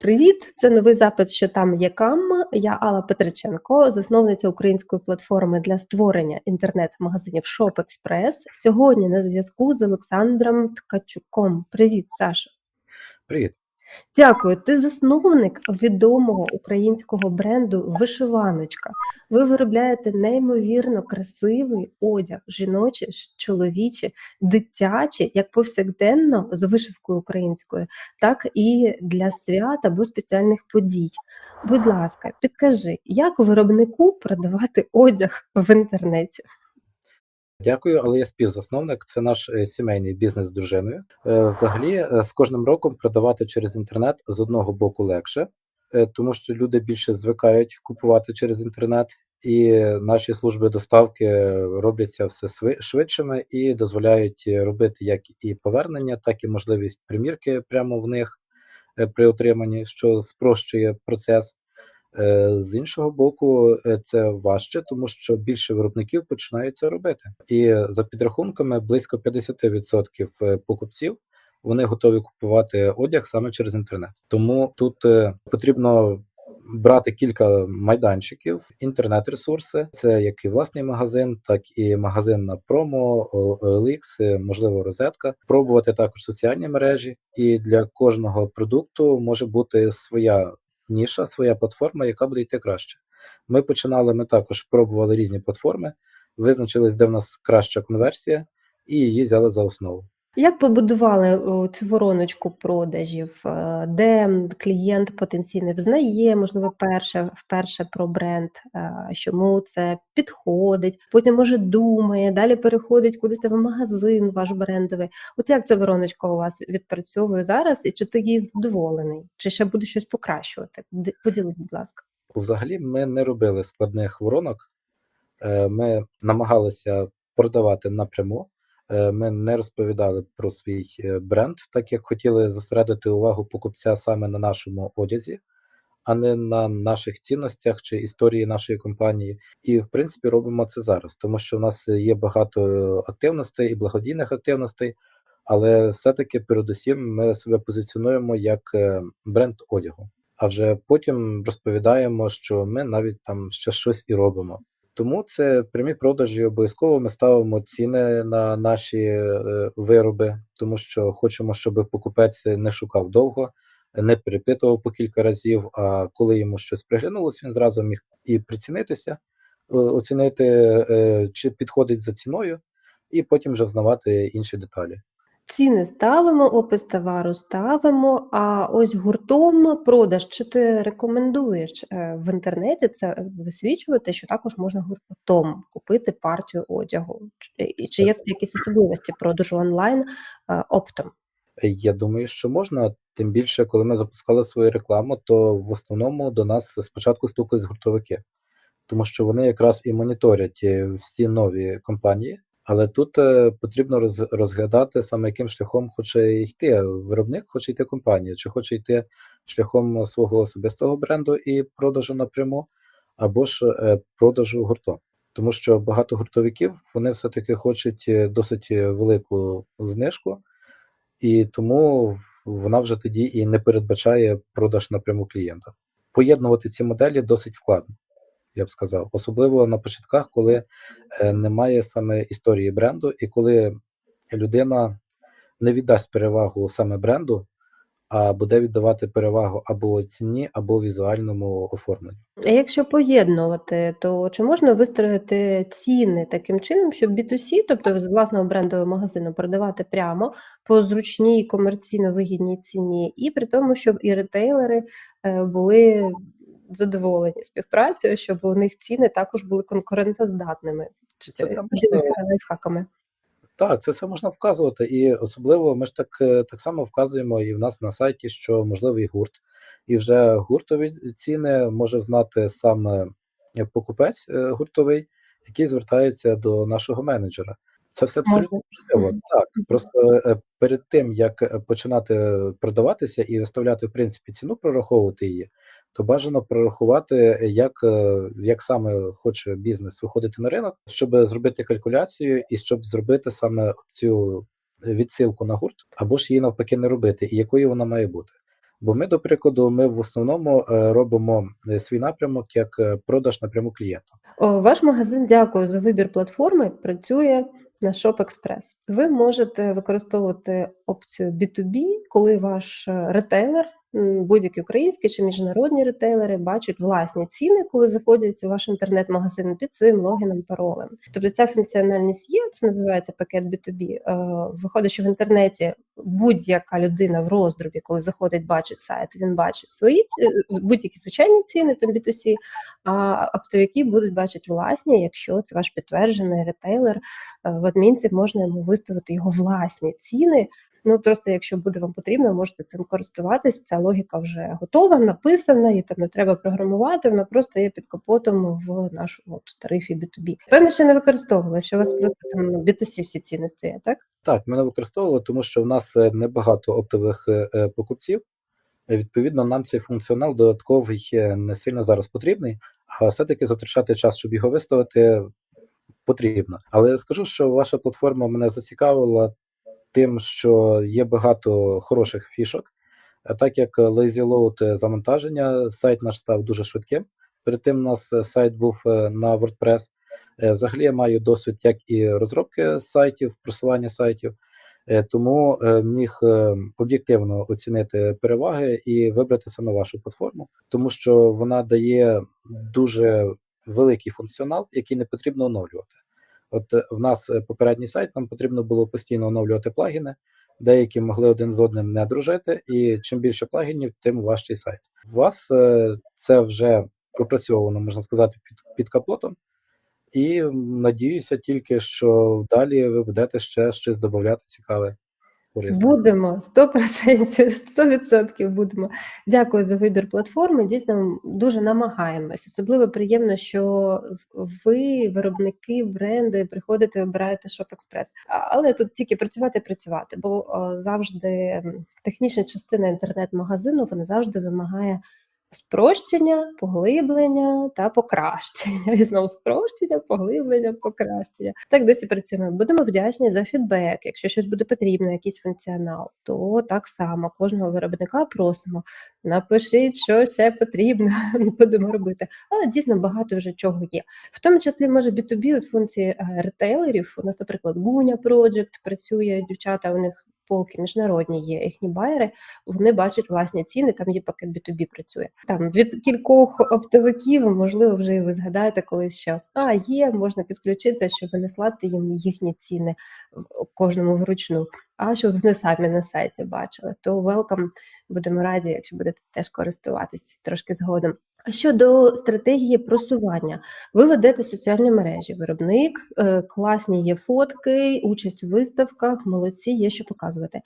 Привіт! Це новий запис, що там є кам. Я Алла Петриченко, засновниця української платформи для створення інтернет-магазинів Shop. Сьогодні на зв'язку з Олександром Ткачуком. Привіт, Саша. Привіт. Дякую. Ти засновник відомого українського бренду Вишиваночка. Ви виробляєте неймовірно красивий одяг, жіночий, чоловічий, дитячий, як повсякденно з вишивкою українською, так і для свят або спеціальних подій. Будь ласка, підкажи, як виробнику продавати одяг в інтернеті? Дякую, але я співзасновник. Це наш е, сімейний бізнес з дружиною. Е, Взагалі, е, з кожним роком продавати через інтернет з одного боку легше, тому що люди більше звикають купувати через інтернет, і наші служби доставки робляться все швидшими і дозволяють робити як і повернення, так і можливість примірки прямо в них при отриманні, що спрощує процес. Е, З іншого боку, е, це важче, тому що більше виробників починають це робити. І за підрахунками, близько 50% е, покупців вони готові купувати одяг саме через інтернет. Тому тут потрібно брати кілька майданчиків, інтернет-ресурси. Це як і власний магазин, так і магазин на промо, OLX, можливо, розетка. Пробувати також соціальні мережі, і для кожного продукту може бути своя ніша, своя платформа, яка буде йти краще. Ми починали, ми також пробували різні платформи, визначились, де в нас краща конверсія, і її взяли за основу. Як побудували цю вороночку продажів, е, де клієнт потенційно взнає, можливо, перше вперше про бренд, е, що йому це підходить, потім може думає, далі переходить кудись в магазин ваш брендовий. От як ця вороночка у вас відпрацьовує зараз, і чи ти їй задоволений, чи ще буде щось покращувати? Поділись, будь ласка. Взагалі, ми не робили складних воронок, Е, ми намагалися продавати напряму. Е, Ми не розповідали про свій е, бренд, так як хотіли зосередити увагу покупця саме на нашому одязі, а не на наших цінностях чи історії нашої компанії. І в принципі робимо це зараз, тому що в нас є багато активностей і благодійних активностей, але все-таки передусім ми себе позиціонуємо як е, бренд одягу. А вже потім розповідаємо, що ми навіть там ще щось і робимо. Тому це прямі продажі. Обов'язково ми ставимо ціни на наші е, вироби, тому що хочемо, щоб покупець не шукав довго, не перепитував по кілька разів. А коли йому щось приглянулося, він зразу міг і прицінитися, оцінити, е, чи підходить за ціною, і потім вже взнавати інші деталі. Ціни ставимо, опис товару ставимо, а ось гуртом продаж. Чи ти рекомендуєш е, в інтернеті це висвічувати, що також можна гуртом купити партію одягу? Чи, чи є тут якісь особливості продажу онлайн е, оптом? Я думаю, що можна. Тим більше, коли ми запускали свою рекламу, то в основному до нас спочатку стукались гуртовики, тому що вони якраз і моніторять е, всі нові компанії. Але тут е, потрібно розглядати саме яким шляхом хоче йти виробник, хоче йти компанія, чи хоче йти шляхом свого особистого бренду і продажу напряму, або ж е, продажу гуртом. Тому що багато гуртовиків вони все-таки хочуть е, досить велику знижку, і тому вона вже тоді і не передбачає продаж напряму клієнта. Поєднувати ці моделі досить складно, я б сказав, особливо на початках, коли е, немає саме історії бренду, і коли людина не віддасть перевагу саме бренду, а буде віддавати перевагу або ціні, або візуальному оформленню. А якщо поєднувати, то чи можна вистроїти ціни таким чином, щоб B2C, тобто з власного брендового магазину, продавати прямо по зручній комерційно вигідній ціні, і при тому, щоб і ретейлери е, були задоволені співпрацею, щоб у них ціни також були конкурентоздатними? Чи Це саме лайфхаками? Так, це все можна вказувати, і особливо ми ж так, е, так само вказуємо і в нас на сайті, що можливий гурт, і вже гуртові ціни може знати саме е, покупець е, гуртовий, який звертається до нашого менеджера. Це все абсолютно можливо. Так, просто перед тим як починати продаватися і виставляти в принципі ціну, прораховувати її, то бажано прорахувати, як, е, як саме хоче бізнес виходити на ринок, щоб зробити калькуляцію і щоб зробити саме цю відсилку на гурт, або ж її навпаки не робити, і якою вона має бути. Бо ми, до прикладу, ми в основному е, робимо е, свій напрямок як продаж напряму клієнту. Ваш магазин, дякую за вибір платформи, працює на Shop Express. Ви можете використовувати опцію B2B, коли ваш ретейлер, будь-які українські чи міжнародні ретейлери, бачать власні ціни, коли заходять у ваш інтернет-магазин під своїм логіном, паролем. Тобто ця функціональність є, це називається пакет B2B. Е, Виходить, що в інтернеті будь-яка людина в роздробі, коли заходить, бачить сайт, він бачить свої ці- будь-які звичайні ціни там B2C, а оптовики будуть бачити власні, якщо це ваш підтверджений ретейлер. е, В адмінці можна йому виставити його власні ціни. Ну просто якщо буде вам потрібно, можете цим користуватись. Ця логіка вже готова, написана, і там не треба програмувати. Вона просто є під капотом в нашому от, тарифі B2B. Певно, ще не використовували, що у вас просто там ну, B2C всі ціни стоять, так? Так, ми не використовували, тому що в нас е, небагато оптових е, е, покупців. Відповідно, нам цей функціонал додатковий не сильно зараз потрібний, а все-таки затрачати час, щоб його виставити, потрібно. Але скажу, що ваша платформа мене зацікавила тим, що є багато хороших фішок. А так як Lazy Load е, завантаження, сайт наш став дуже швидким. Перед тим у нас е, сайт був е, на WordPress. Е, Взагалі я маю досвід як і розробки сайтів, просування сайтів, е, тому е, міг е, об'єктивно оцінити переваги і вибрати саме вашу платформу, тому що вона дає дуже великий функціонал, який не потрібно оновлювати. От е, в нас е, попередній сайт, нам потрібно було постійно оновлювати плагіни, деякі могли один з одним не дружити, і чим більше плагінів, тим важчий сайт. У вас е, це вже пропрацьовано, можна сказати, під, під капотом. І надіюся тільки, що далі ви будете ще щось додати цікаве. Корисне. Будемо 100%, 100% будемо. Дякую за вибір платформи. Дійсно, дуже намагаємось. Особливо приємно, що ви, виробники, бренди, приходите, обираєте Шоп-Експрес. Але тут тільки працювати, працювати, бо завжди технічна частина інтернет-магазину вона завжди вимагає. Спрощення, поглиблення та покращення. І знову спрощення, поглиблення, покращення. Так десь і працюємо. Будемо вдячні за фідбек. Якщо щось буде потрібно, якийсь функціонал, то так само кожного виробника просимо. Напишіть, що ще потрібно, будемо робити. Але дійсно багато вже чого є. В тому числі може B2B от функції е, ретейлерів. У нас, наприклад, Гуня Project працює дівчата. У них полки міжнародні є їхні байери. Вони бачать власні ціни. Там є пакет B2B працює. Там від кількох оптовиків, можливо, вже і ви згадаєте коли що а є, можна підключити, щоб не їм їхні ціни кожному вручну, а щоб вони самі на сайті бачили. То welcome, будемо раді, якщо будете теж користуватись трошки згодом. Щодо стратегії просування, ви ведете соціальні мережі, виробник, е, класні є фотки, участь у виставках, молодці, є що показувати.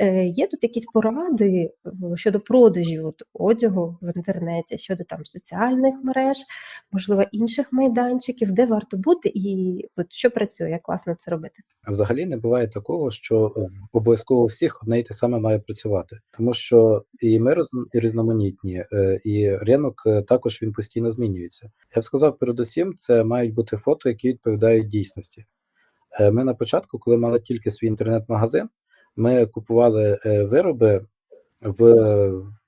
Е, Є тут якісь поради е, щодо продажів одягу в інтернеті, щодо там соціальних мереж, можливо, інших майданчиків, де варто бути, і от, що працює, як класно це робити. Взагалі не буває такого, що обов'язково всіх одне й те саме має працювати, тому що і ми різноманітні, е, і ринок також він постійно змінюється. Я б сказав, передусім, це мають бути фото, які відповідають дійсності. Ми на початку, коли мали тільки свій інтернет-магазин, ми купували е, вироби в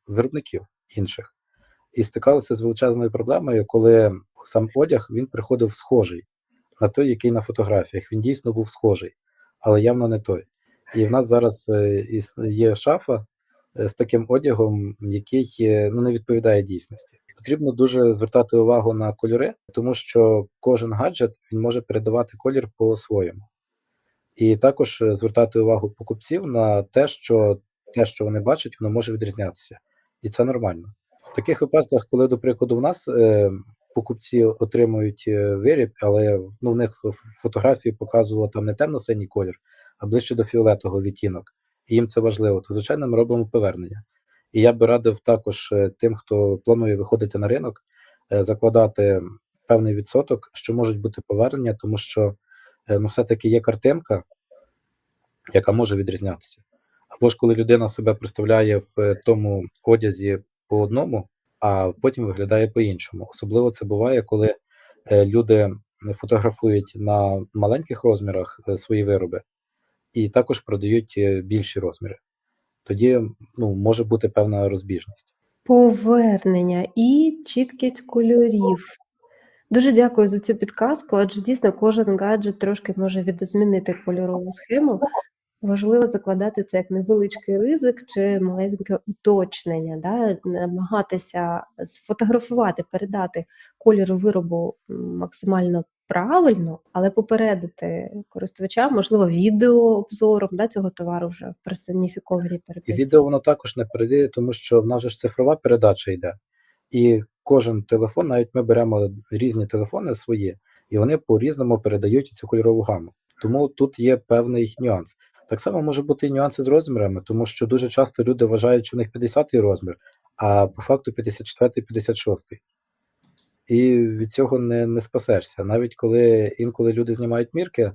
виробників інших і стикалися з величезною проблемою, коли сам одяг він приходив схожий на той, який на фотографіях. Він дійсно був схожий, але явно не той. І в нас зараз е, є шафа е, з таким одягом, який ну, не відповідає дійсності. Потрібно дуже звертати увагу на кольори, тому що кожен гаджет він може передавати колір по-своєму. І також е, звертати увагу покупців на те, що те, що вони бачать, воно може відрізнятися. І це нормально. В таких випадках, коли, до прикладу, в нас е, покупці отримують е, виріб, але ну, в них фотографії показувало там не темно-синій колір, а ближче до фіолетового відтінок. І їм це важливо, то звичайно ми робимо повернення. І я би радив також е, тим, хто планує виходити на ринок, е, закладати певний відсоток, що можуть бути повернення, тому що ну, все-таки є картинка, яка може відрізнятися. Або ж коли людина себе представляє в е, тому одязі по одному, а потім виглядає по-іншому. Особливо це буває, коли е, люди фотографують на маленьких розмірах е, свої вироби і також продають е, більші розміри. тоді ну, може бути певна розбіжність. Повернення і чіткість кольорів. Дуже дякую за цю підказку, адже дійсно кожен гаджет трошки може відозмінити кольорову схему. Важливо закладати це як невеличкий ризик чи маленьке уточнення, да? намагатися сфотографувати, передати кольор виробу максимально правильно, але попередити користувача, можливо, відеообзором да, цього товару вже в персоніфікованій І відео воно також не передає, тому що в нас ж цифрова передача йде. І кожен телефон, навіть ми беремо різні телефони свої, і вони по-різному передають цю кольорову гаму. Тому тут є певний нюанс. Так само може бути і нюанси з розмірами, тому що дуже часто люди вважають, що у них 50-й розмір, а по факту 54-й, 56-й. І від цього не, не спасешся. Навіть коли інколи люди знімають мірки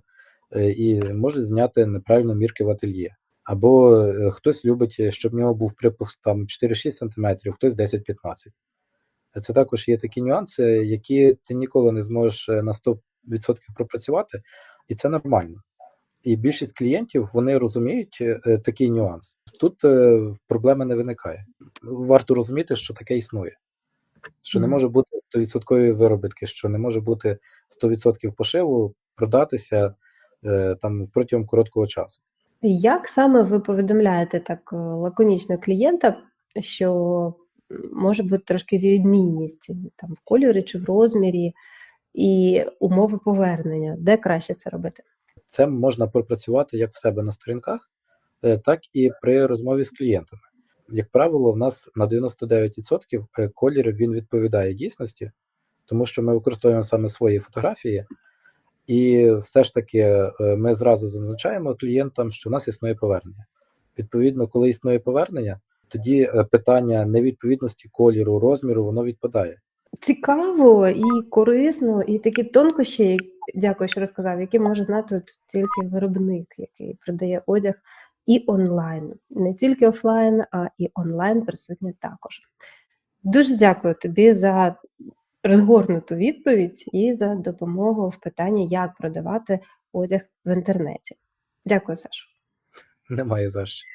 е, і можуть зняти неправильно мірки в ательє. Або е, хтось любить, е, щоб в нього був припуск там 4-6 см, хтось 10-15. Це також є такі нюанси, які ти ніколи не зможеш е, на 100% пропрацювати, і це нормально. І більшість клієнтів вони розуміють е, е, такий нюанс. Тут проблеми не виникає. Варто розуміти, що таке існує. Що не може бути 100% виробітки, що не може бути 100% пошиву, продатися там протягом короткого часу. Як саме ви повідомляєте так лаконічно клієнта, що може бути трошки відмінність там в кольорі чи в розмірі і умови повернення? Де краще це робити? Це можна пропрацювати як в себе на сторінках, е, так і при розмові з клієнтами. Як правило, в нас на 99% е, колір він відповідає дійсності, тому що ми використовуємо саме свої фотографії, і все ж таки е, ми зразу зазначаємо клієнтам, що в нас існує повернення. Відповідно, коли існує повернення, тоді е, питання невідповідності кольору, розміру, воно відпадає. Цікаво і корисно, і такі тонкощі, дякую, що розказав, які може знати от тільки виробник, який продає одяг і онлайн, не тільки офлайн, а і онлайн присутні також. Дуже дякую тобі за розгорнуту відповідь і за допомогу в питанні, як продавати одяг в інтернеті. Дякую, Саша. Немає за що.